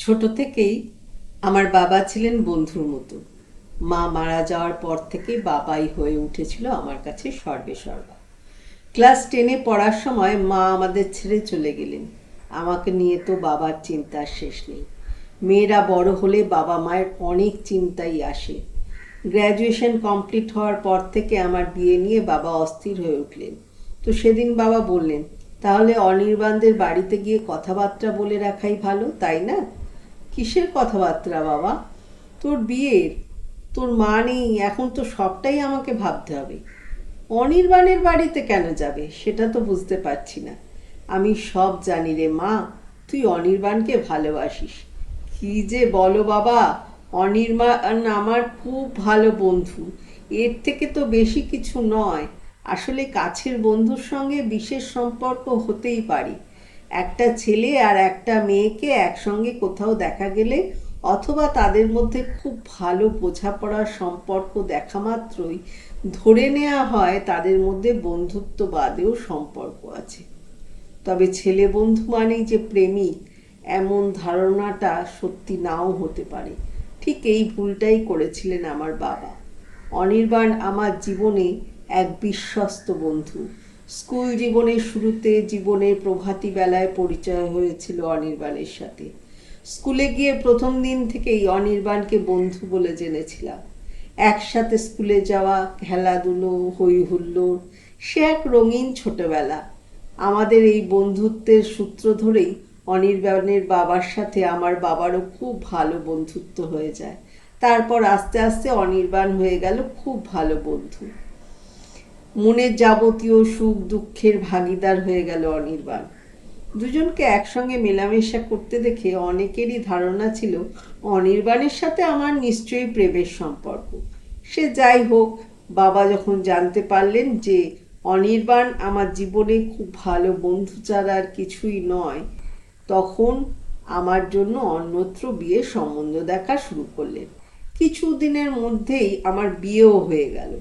ছোট থেকেই আমার বাবা ছিলেন বন্ধুর মতো। মা মারা যাওয়ার পর থেকে বাবাই হয়ে উঠেছিল আমার কাছে সর্বে সর্বা। ক্লাস টেনে পড়ার সময় মা আমাদের ছেড়ে চলে গেলেন। আমাকে নিয়ে তো বাবার চিন্তার শেষ নেই। মেয়েরা বড় হলে বাবা মায়ের অনেক চিন্তাই আসে। গ্র্যাজুয়েশন কমপ্লিট হওয়ার পর থেকে আমার বিয়ে নিয়ে বাবা অস্থির হয়ে উঠলেন। তো সেদিন বাবা বললেন, তাহলে অনির্বাণদের বাড়িতে গিয়ে কথাবার্তা বলে রাখাই ভালো, তাই না? কিসের কথাবার্তা বাবা? তোর বিয়ের, তোর মা নেই, এখন তো সবটাই আমাকে ভাবতে হবে। অনির্বাণের বাড়িতে কেন যাবে, সেটা তো বুঝতে পারছি না। আমি সব জানি রে মা, তুই অনির্বাণকে ভালোবাসিস। কি যে বলো বাবা, অনির্বাণ আমার খুব ভালো বন্ধু। এর থেকে তো বেশি কিছু নয়। আসলে কাছের বন্ধুর সঙ্গে বিশেষ সম্পর্ক হতেই পারে। একটা ছেলে আর একটা মেয়েকে একসঙ্গে কোথাও দেখা গেলে অথবা তাদের মধ্যে খুব ভালো বোঝাপড়ার সম্পর্ক দেখা মাত্রই ধরে নেওয়া হয় তাদের মধ্যে বন্ধুত্ব বাদেও সম্পর্ক আছে। তবে ছেলে বন্ধু মানেই যে প্রেমিক, এমন ধারণাটা সত্যি নাও হতে পারে। ঠিক এই ভুলটাই করেছিলেন আমার বাবা। অনির্বাণ আমার জীবনে এক বিশ্বস্ত বন্ধু। স্কুল জীবনের শুরুতে জীবনের প্রভাতী বেলায় পরিচয় হয়েছিল অনির্বাণের সাথে। স্কুলে গিয়ে প্রথম দিন থেকেই অনির্বাণকে বন্ধু বলে জেনেছিলাম। একসাথে স্কুলে যাওয়া, খেলাধুলো হই হুল্লোড় সে এক রঙিন ছোটবেলা। আমাদের এই বন্ধুত্বের সূত্র ধরেই অনির্বাণের বাবার সাথে আমার বাবারও খুব ভালো বন্ধুত্ব হয়ে যায়। তারপর আস্তে আস্তে অনির্বাণ হয়ে গেল খুব ভালো বন্ধু। মনের যাবতীয় সুখ দুঃখের ভাগিদার হয়ে গেল অনির্বাণ। দুজনকে একসঙ্গে মেলামেশা করতে দেখে অনেকেরই ধারণা ছিল অনির্বাণের সাথে আমার নিশ্চয়ই প্রেমের সম্পর্ক। সে যাই হোক, বাবা যখন জানতে পারলেন যে অনির্বাণ আমার জীবনে খুব ভালো বন্ধু ছাড়া আর কিছুই নয়, তখন আমার জন্য অন্যত্র বিয়ে সম্বন্ধ দেখা শুরু করলেন। কিছু দিনের মধ্যেই আমার বিয়েও হয়ে গেল।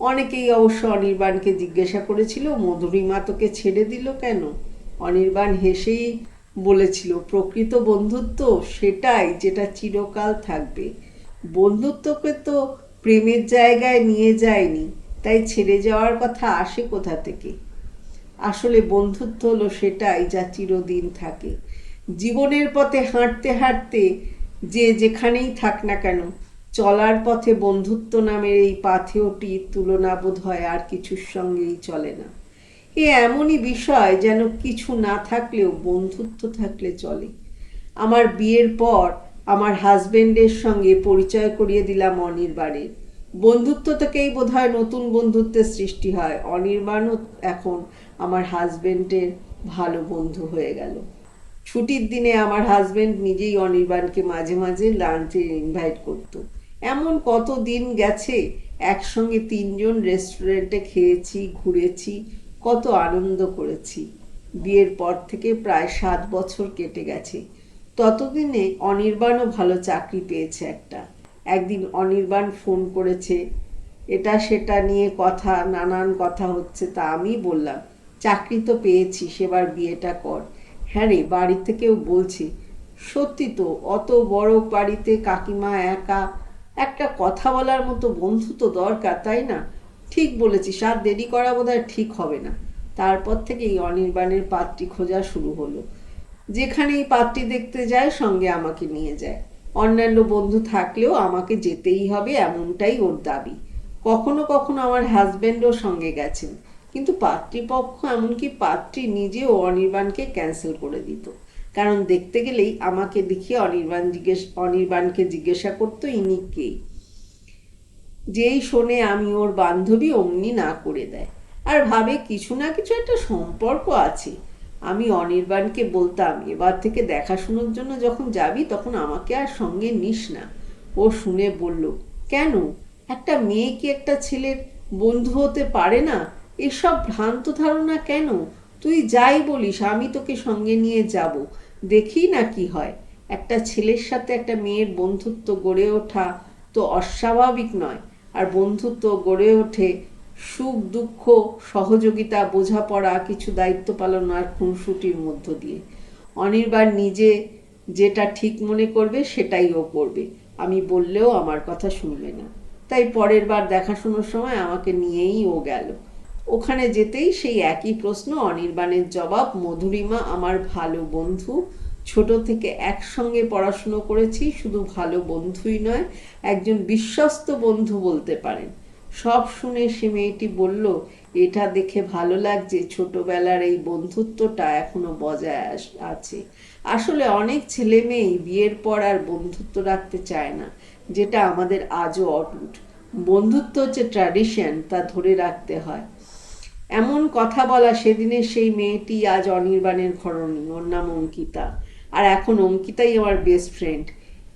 অনেকেই অবশ্য অনির্বাণকে জিজ্ঞাসা করেছিল, মধুরিমা তোকে ছেড়ে দিল কেন? অনির্বাণ হেসেই বলেছিল, প্রকৃত বন্ধুত্ব সেটাই যেটা চিরকাল থাকবে। বন্ধুত্বকে তো প্রেমের জায়গায় নিয়ে যায়নি, তাই ছেড়ে যাওয়ার কথা আসে কোথা থেকে? আসলে বন্ধুত্ব হলো সেটাই যা চিরদিন থাকে। জীবনের পথে হাঁটতে হাঁটতে যে যেখানেই থাক না কেন চলার পথে বন্ধুত্ব নামের এই পাথেয়টির তুলনা বোধ হয় আর কিছুর সঙ্গেই চলে না। এ এমনই বিষয় যেন কিছু না থাকলেও বন্ধুত্ব থাকলে চলে। আমার বিয়ের পর আমার হাজবেন্ডের সঙ্গে পরিচয় করিয়ে দিলাম অনির্বাণের। বন্ধুত্ব থেকেই বোধ হয় নতুন বন্ধুত্বের সৃষ্টি হয়। অনির্বাণও এখন আমার হাজবেন্ডের ভালো বন্ধু হয়ে গেল। ছুটির দিনে আমার হাজবেন্ড নিজেই অনির্বাণকে মাঝে মাঝে লাঞ্চে ইনভাইট করতো। এমন কত দিন গেছে? একসঙ্গে তিনজন রেস্টুরেন্টে খেয়েছি, ঘুরেছি, কত আনন্দ করেছি। বিয়ের পর থেকে প্রায় সাত বছর কেটে গেছে। ততদিনে অনির্বাণও ভালো চাকরি পেয়েছে একটা। একদিন অনির্বাণ ফোন করেছে, এটা সেটা নিয়ে কথা, নানান কথা হচ্ছে তা আমি বললাম। চাকরি তো পেয়েছি সেবার বিয়েটা কর। হ্যাঁ রে বাড়ি থেকেও বলছি, সত্যি তো, অত বড় বাড়িতে কাকিমা একা একটা কথা বলার মতো বন্ধু তো দরকার, তাই না? ঠিক বলেছিস, আর দেরি করা বোধহয় ঠিক হবে না। তারপর থেকেই অনির্বাণের পাত্রী খোঁজা শুরু হলো। যেখানেই পাত্রী দেখতে যায়, সঙ্গে আমাকে নিয়ে যায়। অন্যান্য বন্ধু থাকলেও আমাকে যেতেই হবে এমনটাই ওর দাবি। কখনো কখনো আমার হাজবেন্ডও সঙ্গে গেছেন। কিন্তু পাত্রীপক্ষ এমনকি পাত্রী নিজেও অনির্বাণকে ক্যান্সেল করে দিত। কারণ দেখতে গেলেই আমাকে দেখিয়ে অনির্বাণ জিজ্ঞেস, অনির্বাণকে জিজ্ঞাসা করতো ইনি কে। যেই শোনে আমি ওর বান্ধবী অমনি না করে দেয়। আর ভাবে কিছু না কিছু একটা সম্পর্ক আছে। আমি অনির্বাণকে বলতাম, এবার থেকে দেখাশুনোর জন্য যখন যাবি তখন আমাকে আর সঙ্গে নিস না। ও শুনে বলল, কেন? একটা মেয়ে কি একটা ছেলের বন্ধু হতে পারে না? এসব ভ্রান্ত ধারণা কেন? তুই যাই বলিস, আমি তোকে সঙ্গে নিয়ে যাব। দেখি না কি হয়। একটা ছেলের সাথে একটা মেয়ের বন্ধুত্ব গড়ে ওঠা তো অস্বাভাবিক নয়, আর বন্ধুত্ব গড়ে ওঠে সুখ, দুঃখ, সহযোগিতা, বোঝাপড়া, কিছু দায়িত্ব পালন আর খুনসুটির মধ্য দিয়ে। অনির্বাণ নিজে যেটা ঠিক মনে করবে সেটাই ও করবে। আমি বললেও আমার কথা শুনবে না। তাই পরের বার দেখাশোনার সময় আমাকে নিয়েই ও গেল। ওখানে যেতেই সেই একই প্রশ্ন, অনির্বাণের জবাব, মধুরিমা, আমার ভালো বন্ধু, ছোট থেকে একসঙ্গে পড়াশুনো করেছি, শুধু ভালো বন্ধুই নয়, একজন বিশ্বস্ত বন্ধু বলতে পারেন। সব শুনে সে মেয়েটি বলল, এটা দেখে ভালো লাগছে, ছোটবেলার এই বন্ধুত্বটা এখনও বজায় আছে। আসলে অনেক ছেলে মেয়েই বিয়ের পর আর বন্ধুত্ব রাখতে চায় না, যেটা আমাদের আজও অটুট। বন্ধুত্ব হচ্ছে ট্র্যাডিশন তা ধরে রাখতে হয়। এমন কথা বলা সেদিনের সেই মেয়েটি আজ অনির্বাণের ঘরণী। ওর নাম অঙ্কিতা। আর এখন অঙ্কিতাই আমার বেস্ট ফ্রেন্ড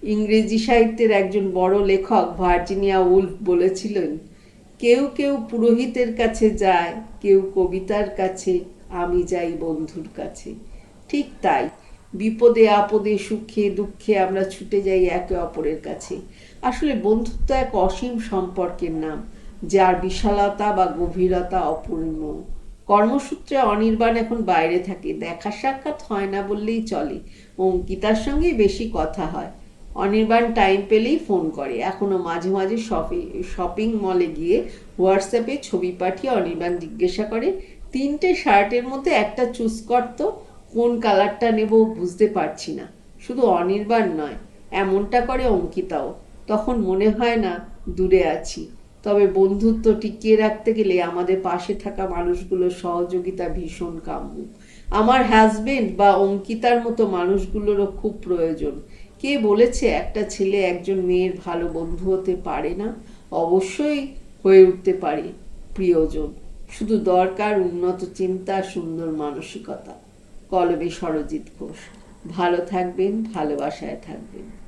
ইংরেজি সাহিত্যের একজন বড় লেখক ভার্জিনিয়া উল্ফ বলেছিলেন, কেউ কেউ পুরোহিতের কাছে যায়, কেউ কবিতার কাছে, আমি যাই বন্ধুর কাছে। ঠিক তাই। বিপদে আপদে, সুখে দুঃখে আমরা ছুটে যাই একে অপরের কাছে। আসলে বন্ধুত্ব এক অসীম সম্পর্কের নাম। যার বিশালতা বা গভীরতা অপূর্ণ। কর্মসূত্রে অনির্বাণ এখন বাইরে থাকে। দেখা সাক্ষাৎ হয় না বললেই চলে। অঙ্কিতার সঙ্গেই বেশি কথা হয়। অনির্বাণ টাইম পেলেই ফোন করে। এখনও মাঝে মাঝে শপিং শপিং মলে গিয়ে হোয়াটসঅ্যাপে ছবি পাঠিয়ে অনির্বাণ জিজ্ঞাসা করে, তিনটে শার্টের মধ্যে একটা চুজ করতো কোন কালারটা নেব বুঝতে পারছি না। শুধু অনির্বাণ নয়, এমনটা করে অঙ্কিতাও। তখন মনে হয় না, দূরে আছি। তবে বন্ধুত্ব টিকিয়ে রাখতে গেলে আমাদের পাশে থাকা মানুষগুলোর সহযোগিতা ভীষণ কাম্য। আমার হাজবেন্ড বা অঙ্কিতার মতো মানুষগুলোরও খুব প্রয়োজন। কে বলেছে একটা ছেলে একজন মেয়ের ভালো বন্ধু হতে পারে না? অবশ্যই হয়ে উঠতে পারে প্রিয়জন। শুধু দরকার উন্নত চিন্তা, সুন্দর মানসিকতা। কলবে সরজিৎ ঘোষ। ভালো থাকবেন, ভালোবাসায় থাকবেন।